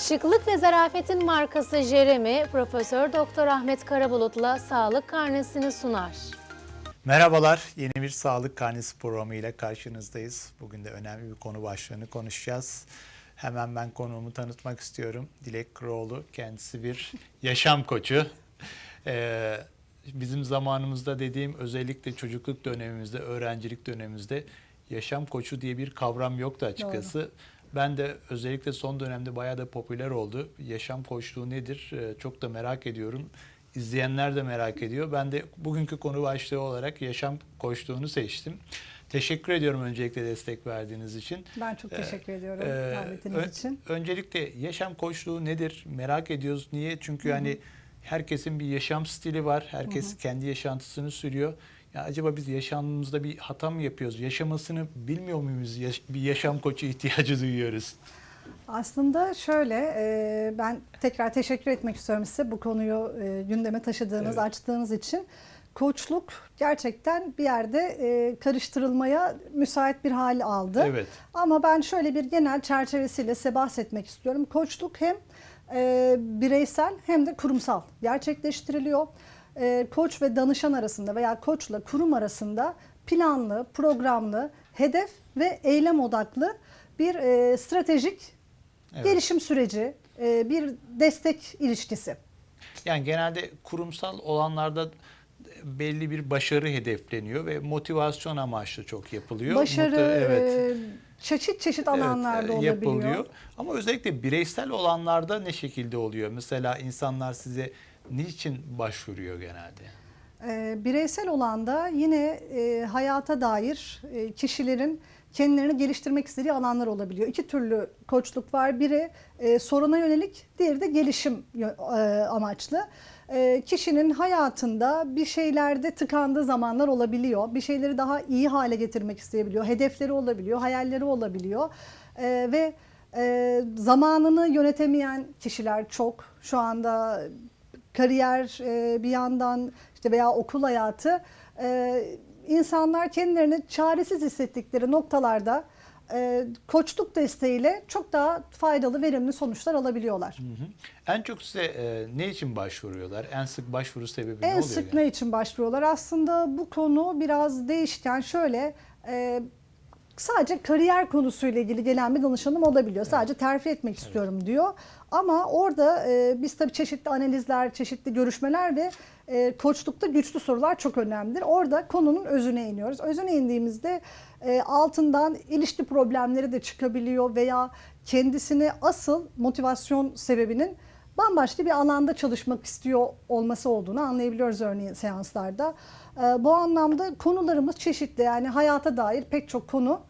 Şıklık ve zarafetin markası Jeremy, Profesör Doktor Ahmet Karabulut'la sağlık karnesini sunar. Merhabalar, yeni bir Sağlık Karnesi programı ile karşınızdayız. Bugün de önemli bir konu başlığını konuşacağız. Hemen ben konuğumu tanıtmak istiyorum. Dilek Kuroğlu, kendisi bir yaşam koçu. Ee, bizim zamanımızda dediğim özellikle çocukluk dönemimizde, öğrencilik dönemimizde yaşam koçu diye bir kavram yoktu açıkçası. Ben de özellikle son dönemde bayağı da popüler oldu. Yaşam koçluğu nedir? Ee, çok da merak ediyorum. İzleyenler de merak ediyor. Ben de bugünkü konu başlığı olarak yaşam koçluğunu seçtim. Teşekkür ediyorum öncelikle destek verdiğiniz için. Ben çok teşekkür ediyorum Ee, davetiniz ön- için. Öncelikle yaşam koçluğu nedir? Merak ediyoruz. Niye? Çünkü hani herkesin bir yaşam stili var. Herkes kendi yaşantısını sürüyor. Ya acaba biz yaşamımızda bir hata mı yapıyoruz? Yaşamasını bilmiyor muyuz? Yaş- bir yaşam koçu ihtiyacı duyuyoruz. Aslında şöyle, e, ben tekrar teşekkür etmek istiyorum size bu konuyu e, gündeme taşıdığınız, Evet. açtığınız için. Koçluk gerçekten bir yerde e, karıştırılmaya müsait bir hal aldı. Evet. Ama ben şöyle bir genel çerçevesiyle size bahsetmek istiyorum. Koçluk hem e, bireysel hem de kurumsal gerçekleştiriliyor. E, koç ve danışan arasında veya koçla kurum arasında planlı, programlı, hedef ve eylem odaklı bir e, stratejik Evet. gelişim süreci, e, bir destek ilişkisi. Yani genelde kurumsal olanlarda belli bir başarı hedefleniyor ve motivasyon amaçlı çok yapılıyor. Başarı Mutlu- evet. e, çeşit çeşit alanlarda Evet, olabiliyor. yapılıyor. Ama özellikle bireysel olanlarda ne şekilde oluyor? Mesela insanlar size niçin başvuruyor genelde? E, bireysel olanda yine hayata dair e, kişilerin kendilerini geliştirmek istediği alanlar olabiliyor. İki türlü koçluk var. Biri e, soruna yönelik, diğeri de gelişim e, amaçlı. Kişinin hayatında bir şeylerde tıkandığı zamanlar olabiliyor. Bir şeyleri daha iyi hale getirmek isteyebiliyor. Hedefleri olabiliyor, hayalleri olabiliyor. Ve zamanını yönetemeyen kişiler çok. Şu anda kariyer e, bir yandan işte veya okul hayatı e, insanlar kendilerini çaresiz hissettikleri noktalarda e, koçluk desteğiyle çok daha faydalı, verimli sonuçlar alabiliyorlar. Hı hı. En çok size e, ne için başvuruyorlar? En sık başvuru sebebi ne En oluyor? sık yani? ne için başvuruyorlar? Aslında bu konu biraz değişken. Şöyle e, sadece kariyer konusuyla ilgili gelen bir danışanım olabiliyor. Sadece terfi etmek istiyorum diyor. Ama orada e, biz tabii çeşitli analizler, çeşitli görüşmeler ve e, koçlukta güçlü sorular çok önemlidir. Orada konunun özüne iniyoruz. Özüne indiğimizde e, altından ilişki problemleri de çıkabiliyor veya kendisini asıl motivasyon sebebinin bambaşka bir alanda çalışmak istiyor olması olduğunu anlayabiliyoruz örneğin seanslarda. Ee, bu anlamda konularımız çeşitli yani hayata dair pek çok konu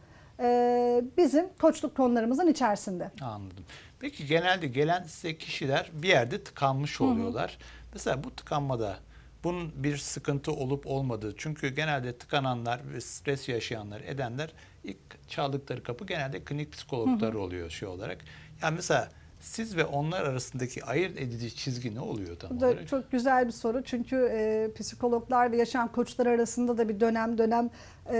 e, bizim koçluk konularımızın içerisinde. Anladım. Peki genelde gelen size kişiler bir yerde tıkanmış oluyorlar. Mesela bu tıkanmada bunun bir sıkıntı olup olmadığı çünkü genelde tıkananlar ve stres yaşayanlar edenler ilk çaldıkları kapı genelde klinik psikologlar oluyor şey olarak. Yani mesela siz ve onlar arasındaki ayırt edici çizgi ne oluyor tam Bu da olarak? çok güzel bir soru çünkü e, psikologlar ve yaşam koçları arasında da bir dönem dönem e,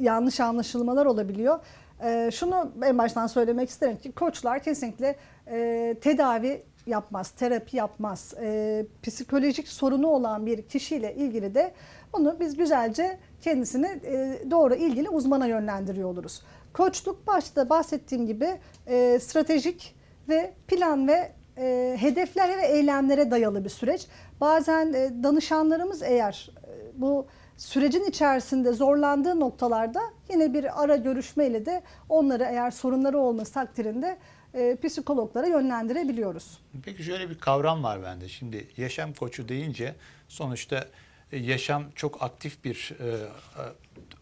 yanlış anlaşılmalar olabiliyor. E, şunu en baştan söylemek isterim ki koçlar kesinlikle e, tedavi yapmaz, terapi yapmaz. E, psikolojik sorunu olan bir kişiyle ilgili de bunu biz güzelce kendisini e, doğru ilgili uzmana yönlendiriyor oluruz. Koçluk başta bahsettiğim gibi e, stratejik ve plan ve e, hedeflere ve eylemlere dayalı bir süreç. Bazen e, danışanlarımız eğer e, bu sürecin içerisinde zorlandığı noktalarda yine bir ara görüşmeyle de onları eğer sorunları olması takdirinde e, psikologlara yönlendirebiliyoruz. Peki şöyle bir kavram var bende. Şimdi yaşam koçu deyince sonuçta e, yaşam çok aktif bir e, e,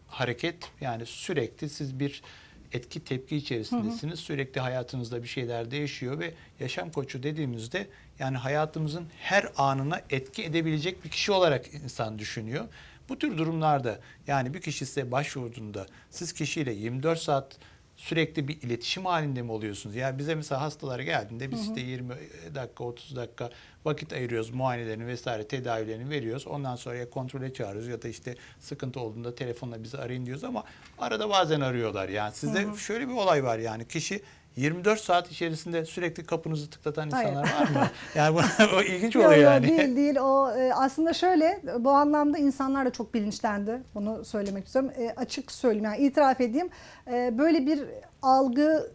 hareket. Yani sürekli siz bir etki tepki içerisindesiniz. Sürekli hayatınızda bir şeyler değişiyor ve yaşam koçu dediğimizde yani hayatımızın her anına etki edebilecek bir kişi olarak insan düşünüyor. Bu tür durumlarda yani bir kişi size başvurduğunda siz kişiyle 24 saat sürekli bir iletişim halinde mi oluyorsunuz? Yani bize mesela hastalar geldiğinde biz işte 20 dakika 30 dakika vakit ayırıyoruz muayenelerini vesaire tedavilerini veriyoruz. Ondan sonra ya kontrole çağırıyoruz ya da işte sıkıntı olduğunda telefonla bizi arayın diyoruz ama arada bazen arıyorlar. Yani sizde şöyle bir olay var yani kişi 24 saat içerisinde sürekli kapınızı tıklatan Hayır. insanlar var mı? Yani bu, o ilginç oluyor yani. değil değil o e, aslında şöyle bu anlamda insanlar da çok bilinçlendi bunu söylemek istiyorum E, açık söyleyeyim yani itiraf edeyim E, böyle bir algı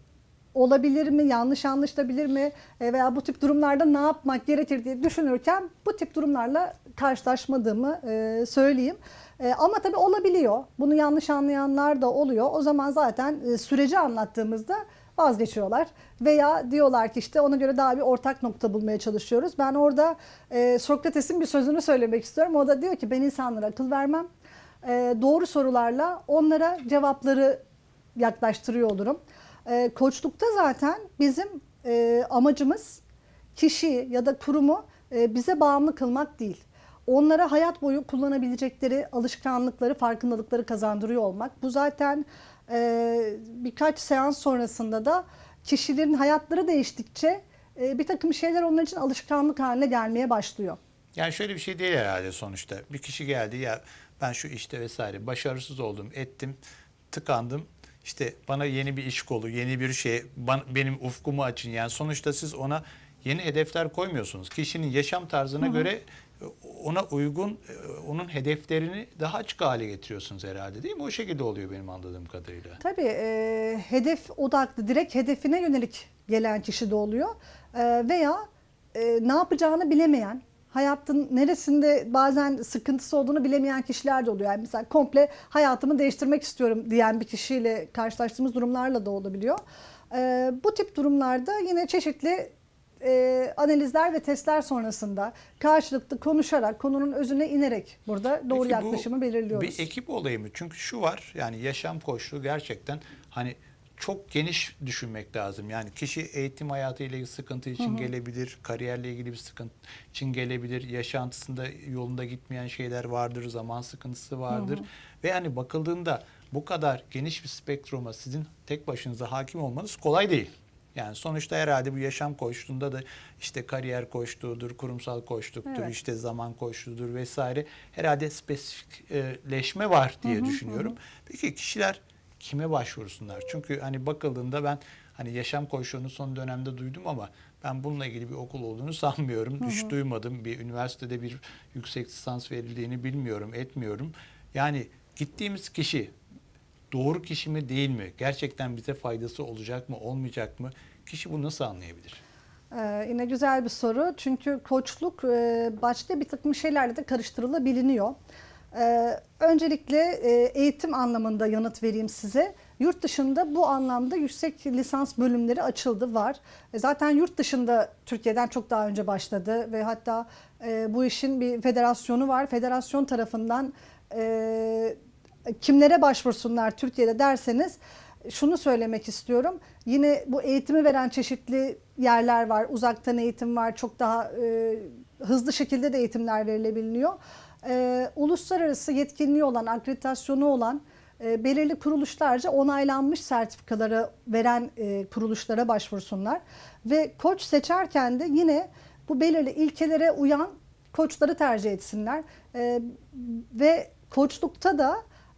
olabilir mi yanlış anlaşılabilir mi E, veya bu tip durumlarda ne yapmak gerekir diye düşünürken bu tip durumlarla karşılaşmadığımı e, söyleyeyim. E, ama tabii olabiliyor. Bunu yanlış anlayanlar da oluyor. O zaman zaten süreci anlattığımızda vazgeçiyorlar. Veya diyorlar ki işte ona göre daha bir ortak nokta bulmaya çalışıyoruz. Ben orada Sokrates'in bir sözünü söylemek istiyorum. O da diyor ki ben insanlara akıl vermem. Doğru sorularla onlara cevapları yaklaştırıyor olurum. E, koçlukta zaten bizim e, amacımız kişiyi ya da kurumu e, bize bağımlı kılmak değil. Onlara hayat boyu kullanabilecekleri alışkanlıkları, farkındalıkları kazandırıyor olmak. Bu zaten e, birkaç seans sonrasında da kişilerin hayatları değiştikçe e, bir takım şeyler onlar için alışkanlık haline gelmeye başlıyor. Yani şöyle bir şey değil herhalde sonuçta. Bir kişi geldi ya ben şu işte vesaire başarısız oldum, ettim, tıkandım. İşte bana yeni bir iş kolu, yeni bir şey, benim ufkumu açın. Yani sonuçta siz ona yeni hedefler koymuyorsunuz. Kişinin yaşam tarzına göre e, ona uygun, e, onun hedeflerini daha açık hale getiriyorsunuz herhalde değil mi? O şekilde oluyor benim anladığım kadarıyla. Tabii e, hedef odaklı, direkt hedefine yönelik gelen kişi de oluyor. E, veya e, ne yapacağını bilemeyen, hayatın neresinde bazen sıkıntısı olduğunu bilemeyen kişiler de oluyor. Yani mesela komple hayatımı değiştirmek istiyorum diyen bir kişiyle karşılaştığımız durumlarla da olabiliyor. E, bu tip durumlarda yine çeşitli e, analizler ve testler sonrasında karşılıklı konuşarak, konunun özüne inerek burada doğru Peki yaklaşımı belirliyoruz. Bir ekip olayı mı? Çünkü şu var yani yaşam koçluğu gerçekten hani çok geniş düşünmek lazım. Yani kişi eğitim hayatıyla ilgili sıkıntı için gelebilir, kariyerle ilgili bir sıkıntı için gelebilir, yaşantısında yolunda gitmeyen şeyler vardır, zaman sıkıntısı vardır. Ve yani bakıldığında bu kadar geniş bir spektruma sizin tek başınıza hakim olmanız kolay değil. Yani sonuçta herhalde bu yaşam koçluğunda da işte kariyer koçluğudur, kurumsal koçluktur, Evet. işte zaman koçluğudur vesaire. Herhalde spesifikleşme var diye düşünüyorum. Peki kişiler kime başvursunlar? Çünkü hani bakıldığında ben hani yaşam koçluğunu son dönemde duydum ama ben bununla ilgili bir okul olduğunu sanmıyorum. Hiç duymadım. Bir üniversitede bir yüksek lisans verildiğini bilmiyorum, etmiyorum. Yani gittiğimiz kişi doğru kişi mi değil mi? Gerçekten bize faydası olacak mı, olmayacak mı? Kişi bunu nasıl anlayabilir? Ee, yine güzel bir soru. Çünkü koçluk e, başta bir takım şeylerle de karıştırılabiliyor. Ee, öncelikle e, eğitim anlamında yanıt vereyim size. Yurt dışında bu anlamda yüksek lisans bölümleri açıldı, var. E, zaten yurt dışında Türkiye'den çok daha önce başladı ve hatta e, bu işin bir federasyonu var. Federasyon tarafından e, kimlere başvursunlar Türkiye'de derseniz şunu söylemek istiyorum. Yine bu eğitimi veren çeşitli yerler var. Uzaktan eğitim var. Çok daha e, hızlı şekilde de eğitimler verilebiliyor. E, uluslararası yetkinliği olan, akreditasyonu olan e, belirli kuruluşlarca onaylanmış sertifikaları veren e, kuruluşlara başvursunlar. Ve koç seçerken de yine bu belirli ilkelere uyan koçları tercih etsinler. E, ve koçlukta da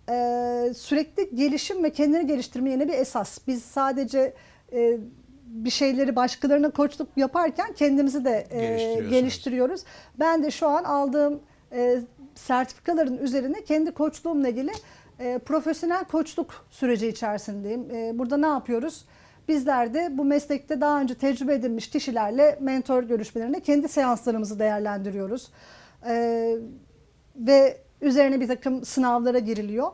e, sürekli gelişim ve kendini geliştirme yeni bir esas. Biz sadece e, bir şeyleri başkalarına koçluk yaparken kendimizi de e, geliştiriyoruz. Ben de şu an aldığım e, sertifikaların üzerine kendi koçluğumla ilgili e, profesyonel koçluk süreci içerisindeyim. E, burada ne yapıyoruz? Bizler de bu meslekte daha önce tecrübe edilmiş kişilerle mentor görüşmelerinde kendi seanslarımızı değerlendiriyoruz. E, ve üzerine bir takım sınavlara giriliyor.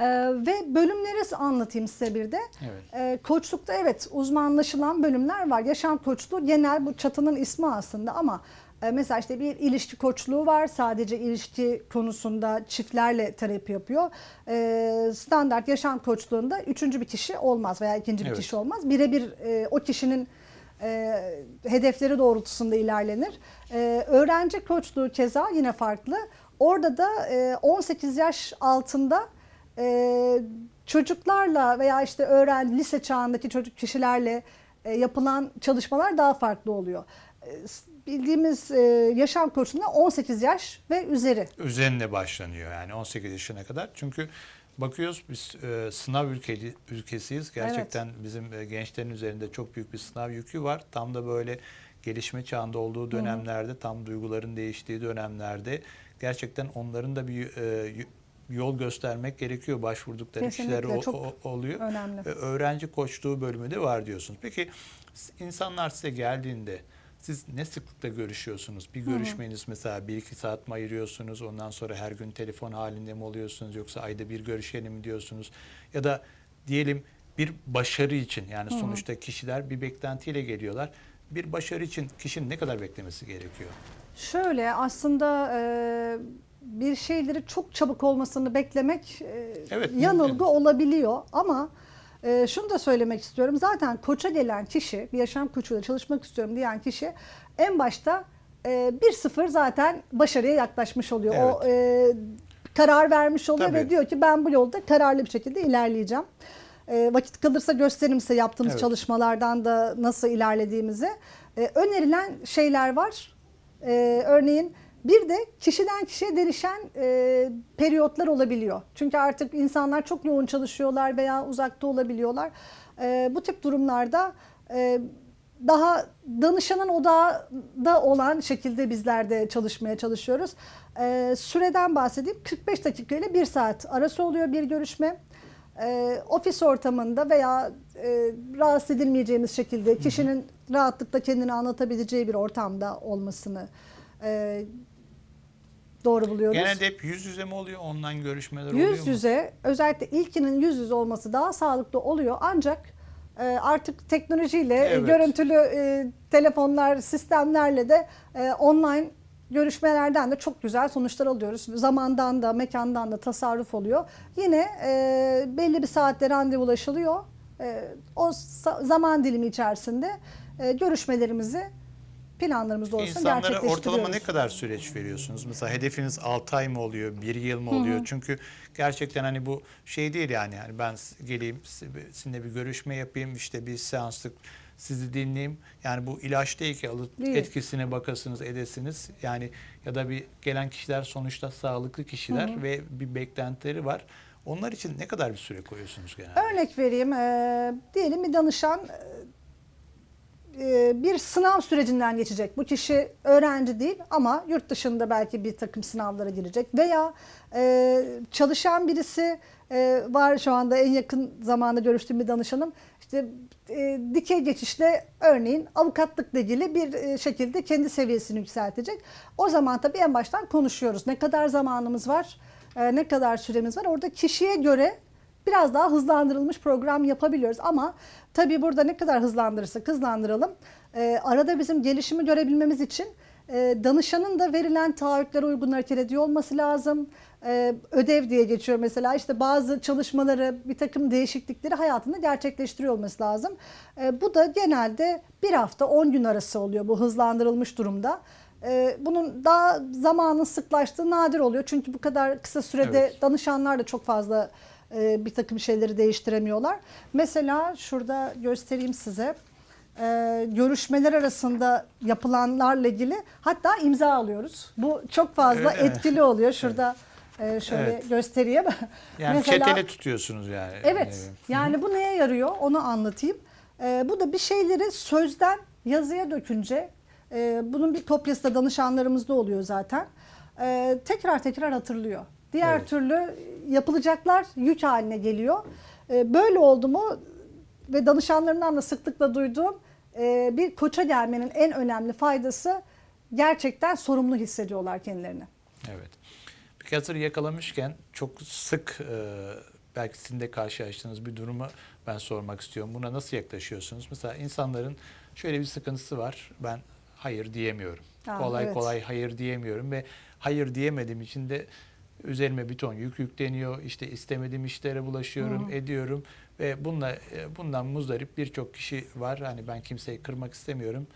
Ee, ve bölümleri anlatayım size bir de. Evet. Ee, koçlukta evet uzmanlaşılan bölümler var. Yaşam koçluğu genel bu çatının ismi aslında ama e, mesela işte bir ilişki koçluğu var. Sadece ilişki konusunda çiftlerle terapi yapıyor. Ee, standart yaşam koçluğunda üçüncü bir kişi olmaz veya ikinci bir Evet. kişi olmaz. Birebir e, o kişinin e, hedefleri doğrultusunda ilerlenir. E, öğrenci koçluğu keza yine farklı. Orada da e, 18 yaş altında e, çocuklarla veya işte öğren lise çağındaki çocuk kişilerle e, yapılan çalışmalar daha farklı oluyor. E, bildiğimiz e, yaşam koçluğunda 18 yaş ve üzeri. Üzerine başlanıyor yani 18 yaşına kadar. Çünkü bakıyoruz biz e, sınav ülkeli, ülkesiyiz. Gerçekten bizim e, gençlerin üzerinde çok büyük bir sınav yükü var. Tam da böyle gelişme çağında olduğu dönemlerde, tam duyguların değiştiği dönemlerde gerçekten onların da bir e, yol göstermek gerekiyor. Başvurdukları kişiler Kesinlikle, o- çok o- oluyor. önemli. Öğrenci koçluğu bölümü de var diyorsunuz. Peki insanlar size geldiğinde siz ne sıklıkla görüşüyorsunuz? Bir görüşmeniz mesela bir iki saat mi ayırıyorsunuz? Ondan sonra her gün telefon halinde mi oluyorsunuz? Yoksa ayda bir görüşelim mi diyorsunuz? Ya da diyelim bir başarı için yani sonuçta kişiler bir beklentiyle geliyorlar. Bir başarı için kişinin ne kadar beklemesi gerekiyor? Şöyle aslında e, bir şeyleri çok çabuk olmasını beklemek e, Evet, yanılgı mümkün. olabiliyor ama e, şunu da söylemek istiyorum. Zaten koça gelen kişi, bir yaşam koçuyla çalışmak istiyorum diyen kişi en başta e, 1-0 zaten başarıya yaklaşmış oluyor. O e, karar vermiş oluyor ve Tabii. diyor ki ben bu yolda kararlı bir şekilde ilerleyeceğim. E, vakit kalırsa gösteririm size yaptığımız Evet. çalışmalardan da nasıl ilerlediğimizi. E, önerilen şeyler var. E, örneğin bir de kişiden kişiye değişen e, periyotlar olabiliyor. Çünkü artık insanlar çok yoğun çalışıyorlar veya uzakta olabiliyorlar. E, bu tip durumlarda e, daha danışanın odağında olan şekilde bizler de çalışmaya çalışıyoruz. E, süreden bahsedeyim. 45 dakika ile 1 saat arası oluyor bir görüşme. E, ofis ortamında veya e, rahatsız edilmeyeceğimiz şekilde kişinin rahatlıkla kendini anlatabileceği bir ortamda olmasını e, doğru buluyoruz. Genelde hep yüz yüze mi oluyor? Online görüşmeler oluyor mu? Yüz yüze özellikle ilkinin yüz yüze olması daha sağlıklı oluyor ancak e, artık teknolojiyle e, Evet. görüntülü e, telefonlar sistemlerle de e, online görüşmelerden de çok güzel sonuçlar alıyoruz. Zamandan da mekandan da tasarruf oluyor. Yine e, belli bir saatte randevulaşılıyor. E, o sa- zaman dilimi içerisinde e, görüşmelerimizi planlarımız doğrultusunda İnsanlara gerçekleştiriyoruz. ortalama ne kadar süreç veriyorsunuz? Mesela hedefiniz 6 ay mı oluyor, 1 yıl mı oluyor? Çünkü gerçekten hani bu şey değil yani. yani ben geleyim sizinle bir görüşme yapayım, işte bir seanslık sizi dinleyeyim. Yani bu ilaç değil ki alıp Değil. etkisine bakasınız, edesiniz. Yani ya da bir gelen kişiler sonuçta sağlıklı kişiler ve bir beklentileri var. Onlar için ne kadar bir süre koyuyorsunuz genelde? Örnek vereyim. Ee, diyelim bir danışan e, bir sınav sürecinden geçecek. Bu kişi öğrenci değil ama yurt dışında belki bir takım sınavlara girecek. Veya e, çalışan birisi e, var şu anda en yakın zamanda görüştüğüm bir danışanım. İşte e, dikey geçişle örneğin avukatlıkla ilgili bir e, şekilde kendi seviyesini yükseltecek. O zaman tabii en baştan konuşuyoruz. Ne kadar zamanımız var, e, ne kadar süremiz var. Orada kişiye göre biraz daha hızlandırılmış program yapabiliyoruz. Ama tabii burada ne kadar hızlandırırsak hızlandıralım. e, arada bizim gelişimi görebilmemiz için e, danışanın da verilen taahhütlere uygun hareket ediyor olması lazım. E, ödev diye geçiyor mesela işte bazı çalışmaları bir takım değişiklikleri hayatında gerçekleştiriyor olması lazım. E, bu da genelde bir hafta 10 gün arası oluyor bu hızlandırılmış durumda. Bunun daha zamanın sıklaştığı nadir oluyor. Çünkü bu kadar kısa sürede Evet. danışanlar da çok fazla e, bir takım şeyleri değiştiremiyorlar. Mesela şurada göstereyim size. E, görüşmeler arasında yapılanlarla ilgili hatta imza alıyoruz. Bu çok fazla Evet, etkili oluyor. Şurada e, şöyle Evet. göstereyim. Yani Mesela- çetele tutuyorsunuz yani. Evet. Yani bu neye yarıyor onu anlatayım. Ee, bu da bir şeyleri sözden yazıya dökünce e, bunun bir kopyası da danışanlarımızda oluyor zaten. Ee, tekrar tekrar hatırlıyor. Diğer Evet. türlü yapılacaklar yük haline geliyor. Ee, böyle oldu mu ve danışanlarımdan da sıklıkla duyduğum e, bir koça gelmenin en önemli faydası gerçekten sorumlu hissediyorlar kendilerini. Evet. Peki hazır yakalamışken çok sık e, belki sizin de karşılaştığınız bir durumu ben sormak istiyorum. Buna nasıl yaklaşıyorsunuz? Mesela insanların şöyle bir sıkıntısı var. Ben hayır diyemiyorum. Aa, kolay evet. kolay hayır diyemiyorum ve hayır diyemediğim için de üzerime bir ton yük yükleniyor. İşte istemediğim işlere bulaşıyorum, ediyorum ve bununla e, bundan muzdarip birçok kişi var. Hani ben kimseyi kırmak istemiyorum.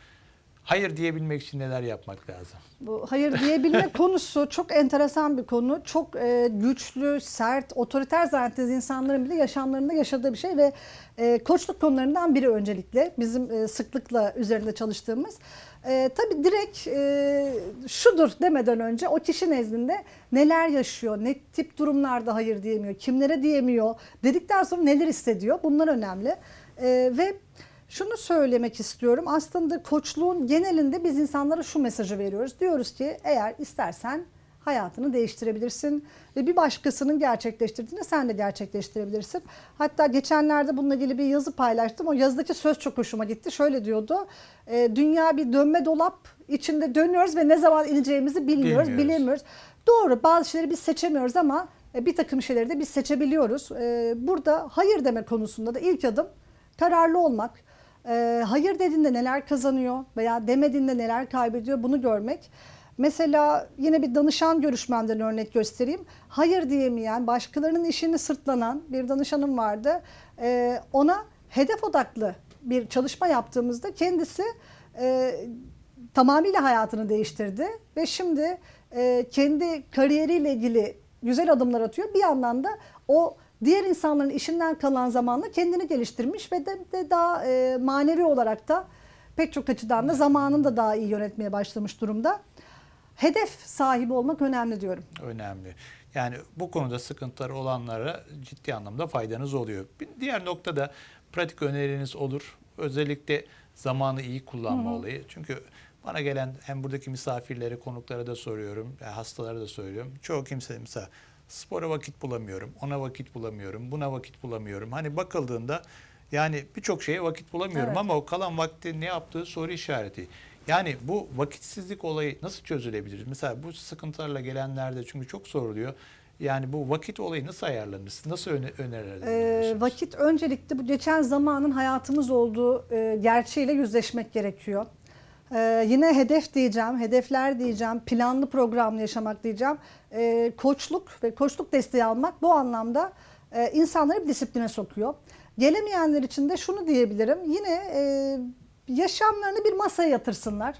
Hayır diyebilmek için neler yapmak lazım? Bu hayır diyebilme konusu çok enteresan bir konu. Çok e, güçlü, sert, otoriter zannettiğiniz insanların bile yaşamlarında yaşadığı bir şey ve e, koçluk konularından biri öncelikle bizim e, sıklıkla üzerinde çalıştığımız. E, tabii direkt e, şudur demeden önce o kişi nezdinde neler yaşıyor, ne tip durumlarda hayır diyemiyor, kimlere diyemiyor, dedikten sonra neler hissediyor bunlar önemli. E, ve şunu söylemek istiyorum aslında koçluğun genelinde biz insanlara şu mesajı veriyoruz. Diyoruz ki eğer istersen hayatını değiştirebilirsin ve bir başkasının gerçekleştirdiğini sen de gerçekleştirebilirsin. Hatta geçenlerde bununla ilgili bir yazı paylaştım. O yazıdaki söz çok hoşuma gitti. Şöyle diyordu. "E, dünya bir dönme dolap içinde dönüyoruz ve ne zaman ineceğimizi bilmiyoruz, Bilmiyoruz. bilemiyoruz. Doğru bazı şeyleri biz seçemiyoruz ama e, bir takım şeyleri de biz seçebiliyoruz. E, Burada hayır deme konusunda da ilk adım kararlı olmak. E, hayır dediğinde neler kazanıyor veya demediğinde neler kaybediyor bunu görmek. Mesela yine bir danışan görüşmemden örnek göstereyim. Hayır diyemeyen, başkalarının işini sırtlanan bir danışanım vardı. E, ona hedef odaklı bir çalışma yaptığımızda kendisi e, tamamıyla hayatını değiştirdi ve şimdi e, kendi kariyeriyle ilgili güzel adımlar atıyor. Bir yandan da o diğer insanların işinden kalan zamanla kendini geliştirmiş ve de, de daha e, manevi olarak da pek çok açıdan da zamanını da daha iyi yönetmeye başlamış durumda. Hedef sahibi olmak önemli diyorum. önemli. Yani bu konuda sıkıntıları olanlara ciddi anlamda faydanız oluyor. Bir diğer nokta da pratik öneriniz olur. Özellikle zamanı iyi kullanma olayı. Çünkü bana gelen hem buradaki misafirlere, konuklara da soruyorum, yani hastalara da söylüyorum. Çoğu kimse mesela spora vakit bulamıyorum, ona vakit bulamıyorum, buna vakit bulamıyorum. Hani bakıldığında yani birçok şeye vakit bulamıyorum Evet. ama o kalan vakti ne yaptığı soru işareti. Yani bu vakitsizlik olayı nasıl çözülebilir? Mesela bu sıkıntılarla gelenlerde çünkü çok soruluyor. Yani bu vakit olayı nasıl ayarlanır? Nasıl öne, öneriler Ee, vakit öncelikle bu geçen zamanın hayatımız olduğu e, gerçeğiyle yüzleşmek gerekiyor. Ee, yine hedef diyeceğim, hedefler diyeceğim, planlı programlı yaşamak diyeceğim. Ee, koçluk ve koçluk desteği almak bu anlamda e, insanları bir disipline sokuyor. Gelemeyenler için de şunu diyebilirim. Yine e, yaşamlarını bir masaya yatırsınlar.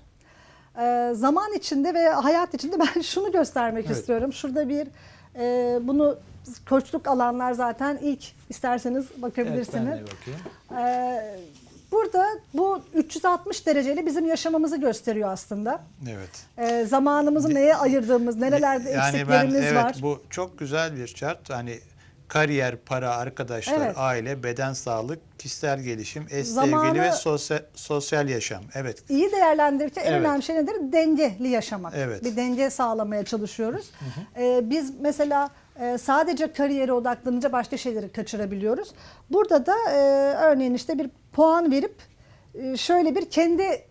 Ee, zaman içinde ve hayat içinde ben şunu göstermek Evet. istiyorum. Şurada bir e, bunu koçluk alanlar zaten ilk isterseniz Evet, bakabilirsiniz. ben de bakayım. Ee, burada bu 360 dereceli bizim yaşamamızı gösteriyor aslında. Evet. Ee, zamanımızı neye ayırdığımız, nerelerde yani ben eksiklerimiz evet var. bu çok güzel bir chart. Hani kariyer, para, arkadaşlar, Evet. aile, beden sağlık, kişisel gelişim, eş Zamanı- sevgili ve sosyal, sosyal yaşam. Evet. İyi değerlendirirken en Evet. önemli şey nedir? Dengeli yaşamak. Evet. Bir denge sağlamaya çalışıyoruz. Ee, biz mesela e, sadece kariyere odaklanınca başka şeyleri kaçırabiliyoruz. Burada da e, örneğin işte bir puan verip e, şöyle bir kendi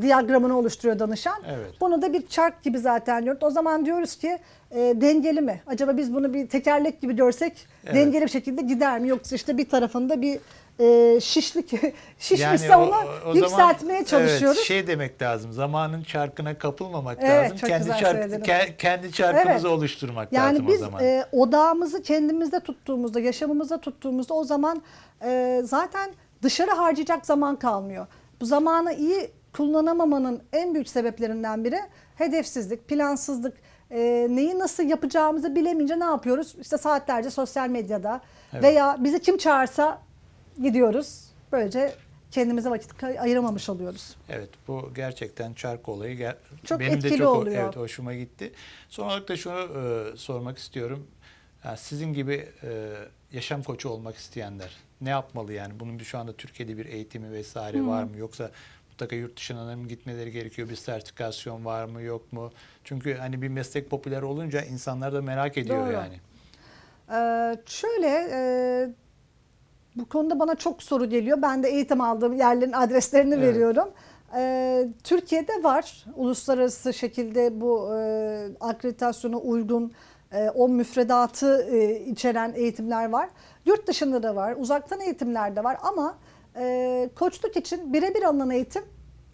diyagramını oluşturuyor danışan. Evet. Bunu da bir çark gibi zaten diyoruz. O zaman diyoruz ki e, dengeli mi? Acaba biz bunu bir tekerlek gibi görsek Evet. dengeli bir şekilde gider mi? Yoksa işte bir tarafında bir e, şişlik şişmişse Yani onu o zaman, yükseltmeye çalışıyoruz. Evet, şey demek lazım. Zamanın çarkına kapılmamak Evet, lazım. kendi çark, ke- kendi çarkımızı Evet. oluşturmak Yani lazım biz o zaman. e, odağımızı kendimizde tuttuğumuzda, yaşamımızda tuttuğumuzda o zaman e, zaten dışarı harcayacak zaman kalmıyor. Bu zamanı iyi kullanamamanın en büyük sebeplerinden biri hedefsizlik, plansızlık. E, neyi nasıl yapacağımızı bilemeyince ne yapıyoruz? İşte saatlerce sosyal medyada Evet. veya bizi kim çağırsa gidiyoruz. Böylece kendimize vakit ayıramamış oluyoruz. Evet bu gerçekten çark olayı ger- Çok benim de etkili çok o- oluyor. evet hoşuma gitti. Son olarak da şunu e, sormak istiyorum. Yani sizin gibi e, yaşam koçu olmak isteyenler ne yapmalı yani? Bunun bir şu anda Türkiye'de bir eğitimi vesaire var mı? Yoksa mutlaka yurt dışına mı gitmeleri gerekiyor? Bir sertifikasyon var mı yok mu? Çünkü hani bir meslek popüler olunca insanlar da merak ediyor Doğru. yani. Ee, şöyle e, bu konuda bana çok soru geliyor. Ben de eğitim aldığım yerlerin adreslerini Evet. veriyorum. Ee, Türkiye'de var uluslararası şekilde bu e, akreditasyona uygun e, o müfredatı e, içeren eğitimler var. Yurt dışında da var, uzaktan eğitimler de var ama e, koçluk için birebir alınan eğitim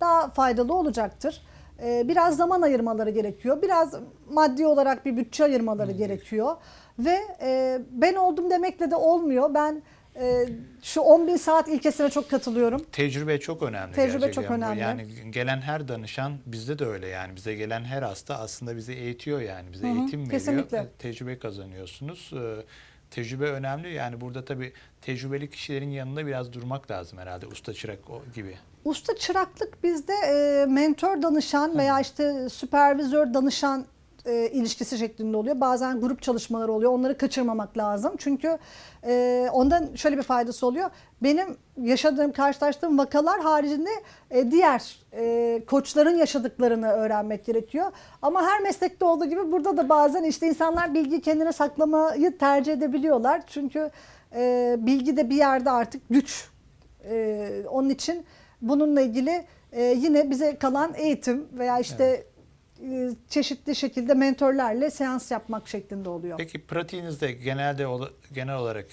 daha faydalı olacaktır. E, biraz zaman ayırmaları gerekiyor. Biraz maddi olarak bir bütçe ayırmaları gerekiyor. Ve e, ben oldum demekle de olmuyor. Ben e, şu 10 bin saat ilkesine çok katılıyorum. Tecrübe çok önemli. Tecrübe gerçekten çok önemli. Yani gelen her danışan bizde de öyle yani. Bize gelen her hasta aslında bizi eğitiyor yani. Bize eğitim veriyor. kesinlikle. Tecrübe kazanıyorsunuz. Ee, Tecrübe önemli. Yani burada tabii tecrübeli kişilerin yanında biraz durmak lazım herhalde. Usta çırak gibi. Usta çıraklık bizde e, mentor danışan veya işte süpervizör danışan e, ilişkisi şeklinde oluyor. Bazen grup çalışmaları oluyor. Onları kaçırmamak lazım. Çünkü e, ondan şöyle bir faydası oluyor. Benim yaşadığım, karşılaştığım vakalar haricinde e, diğer e, koçların yaşadıklarını öğrenmek gerekiyor. Ama her meslekte olduğu gibi burada da bazen işte insanlar bilgiyi kendine saklamayı tercih edebiliyorlar. Çünkü e, bilgi de bir yerde artık güç. E, onun için bununla ilgili e, yine bize kalan eğitim veya işte çeşitli şekilde mentorlarla seans yapmak şeklinde oluyor. Peki pratiğinizde genelde genel olarak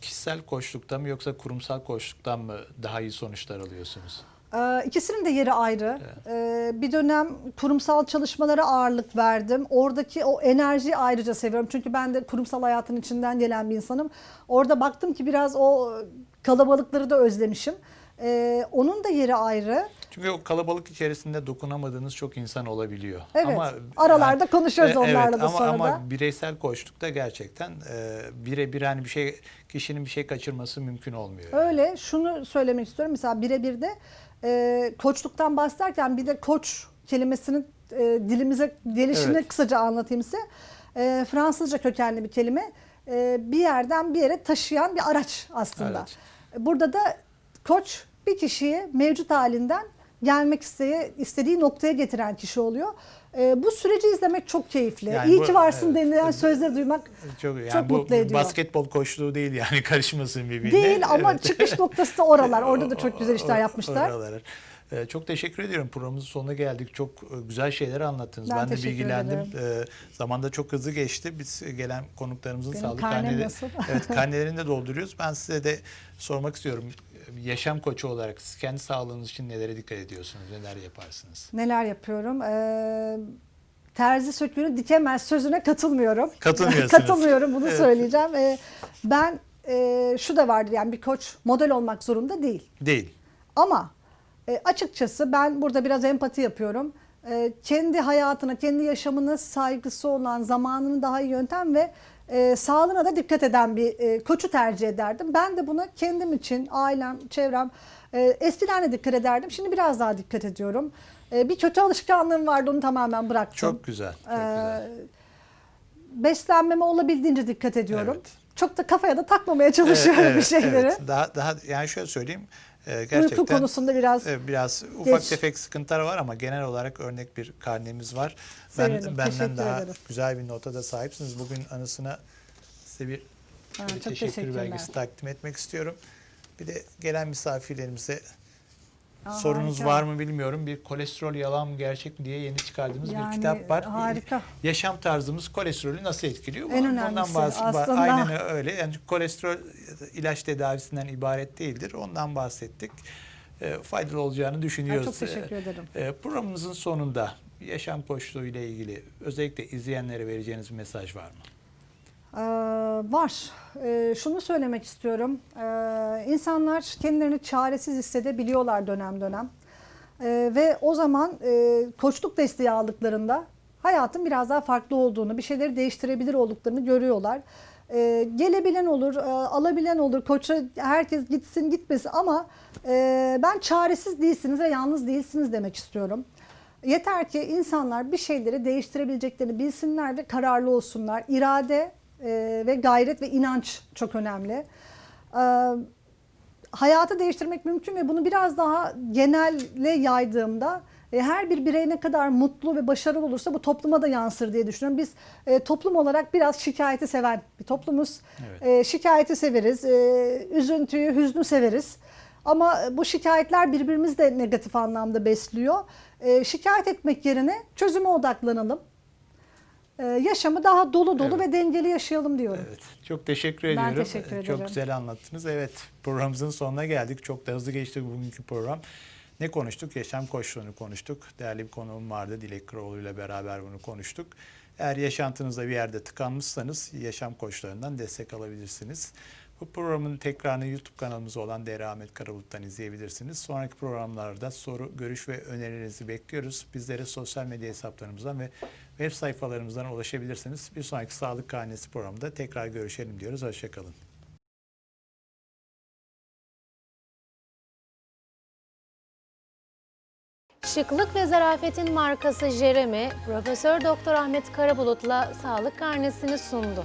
kişisel koçlukta mı yoksa kurumsal koçluktan mı daha iyi sonuçlar alıyorsunuz? Ee, İkisinin de yeri ayrı. Ee, Bir dönem kurumsal çalışmalara ağırlık verdim. Oradaki o enerjiyi ayrıca seviyorum. Çünkü ben de kurumsal hayatın içinden gelen bir insanım. Orada baktım ki biraz o kalabalıkları da özlemişim. Ee, Onun da yeri ayrı. Çünkü o kalabalık içerisinde dokunamadığınız çok insan olabiliyor. Evet, aralarda konuşuyoruz onlarla da ama, sonra ama da. bireysel koçlukta gerçekten e, birebir hani bir şey kişinin bir şey kaçırması mümkün olmuyor. Öyle şunu söylemek istiyorum. Mesela birebir de e, koçluktan bahsederken bir de koç kelimesinin e, dilimize gelişini Evet. kısaca anlatayım size. E, Fransızca kökenli bir kelime. E, bir yerden bir yere taşıyan bir araç aslında. Burada da koç bir kişiyi mevcut halinden gelmek isteye, istediği noktaya getiren kişi oluyor. E, bu süreci izlemek çok keyifli. Yani İyi bu- ki varsın evet. denilen sözleri duymak Çok, yani çok bu mutlu ediyor. basketbol koçluğu değil yani karışmasın birbirine. değil ama Evet. çıkış noktası da oralar. Orada da çok güzel işler yapmışlar. oralar. Ee, Çok teşekkür ediyorum. Programımızın sonuna geldik. Çok e, güzel şeyler anlattınız. Ben Ben, de bilgilendim. ederim. Ee, Zamanda çok hızlı geçti. Biz e, gelen konuklarımızın Benim sağlık karnem karneleri, evet, karnelerini de dolduruyoruz. Ben size de sormak istiyorum. Yaşam koçu olarak siz kendi sağlığınız için nelere dikkat ediyorsunuz? Neler yaparsınız? Neler yapıyorum? Ee, terzi söküğünü dikemez sözüne katılmıyorum. Katılmıyorsunuz. Katılmıyorum bunu Evet. söyleyeceğim. Ee, ben e, şu da vardır yani bir koç model olmak zorunda değil. Değil. Ama e, açıkçası ben burada biraz empati yapıyorum. E, kendi hayatına, kendi yaşamına saygısı olan, zamanını daha iyi yöntem ve e, sağlığına da dikkat eden bir e, koçu tercih ederdim. Ben de buna kendim için, ailem, çevrem e, eskiden de dikkat ederdim. Şimdi biraz daha dikkat ediyorum. E, bir kötü alışkanlığım vardı onu tamamen bıraktım. Çok güzel. Çok güzel. Ee, beslenmeme olabildiğince dikkat ediyorum. Evet. Çok da kafaya da takmamaya çalışıyorum Evet, bir şeyleri. evet. Daha, daha yani şöyle söyleyeyim. E, Gerçekten Uyku konusunda biraz e, biraz ufak geç. tefek sıkıntılar var ama genel olarak örnek bir karnemiz var. Ben Sevindim, benden teşekkür daha ederim. güzel bir nota da sahipsiniz. Bugün anısına size bir, Ha, bir teşekkür belgesi takdim etmek istiyorum. Bir de gelen misafirlerimize Aa, sorunuz harika. var mı bilmiyorum. Bir kolesterol yalan mı gerçek mi diye yeni çıkardığımız Yani, bir kitap var. harika. Yaşam tarzımız kolesterolü nasıl etkiliyor? En Ondan önemlisi bahs- aslında. Aynen öyle. Yani kolesterol ilaç tedavisinden ibaret değildir. Ondan bahsettik. E, faydalı olacağını düşünüyoruz. çok teşekkür ederim. E, programımızın sonunda yaşam koçluğu ile ilgili özellikle izleyenlere vereceğiniz bir mesaj var mı? Ee, var. Ee, şunu söylemek istiyorum. Ee, insanlar kendilerini çaresiz hissedebiliyorlar dönem dönem. Ee, ve o zaman e, koçluk desteği aldıklarında hayatın biraz daha farklı olduğunu, bir şeyleri değiştirebilir olduklarını görüyorlar. Ee, gelebilen olur, e, alabilen olur, koça herkes gitsin gitmesin ama e, ben çaresiz değilsiniz ve yalnız değilsiniz demek istiyorum. Yeter ki insanlar bir şeyleri değiştirebileceklerini bilsinler ve kararlı olsunlar. İrade e, ve gayret ve inanç çok önemli. E, hayatı değiştirmek mümkün ve bunu biraz daha genelle yaydığımda e, her bir birey ne kadar mutlu ve başarılı olursa bu topluma da yansır diye düşünüyorum. Biz e, toplum olarak biraz şikayeti seven bir toplumuz. Evet. E, şikayeti severiz, e, üzüntüyü, hüznü severiz. Ama bu şikayetler birbirimizi de negatif anlamda besliyor. E, şikayet etmek yerine çözüme odaklanalım. E, yaşamı daha dolu dolu Evet. ve dengeli yaşayalım diyorum. Evet. Çok teşekkür Ben ediyorum. teşekkür Çok ederim. güzel anlattınız. Evet programımızın sonuna geldik. Çok da hızlı geçti bugünkü program. Ne konuştuk? Yaşam koçluğunu konuştuk. Değerli bir konuğum vardı. Dilek Kıroğlu ile beraber bunu konuştuk. Eğer yaşantınızda bir yerde tıkanmışsanız yaşam koçlarından destek alabilirsiniz. Bu programın tekrarını YouTube kanalımız olan DR Ahmet Karabulut'tan izleyebilirsiniz. Sonraki programlarda soru, görüş ve önerilerinizi bekliyoruz. Bizlere sosyal medya hesaplarımızdan ve web sayfalarımızdan ulaşabilirsiniz. Bir sonraki Sağlık Karnesi programında tekrar görüşelim diyoruz. Hoşçakalın. Şıklık ve zarafetin markası Jeremy, Profesör Doktor Ahmet Karabulut'la sağlık karnesini sundu.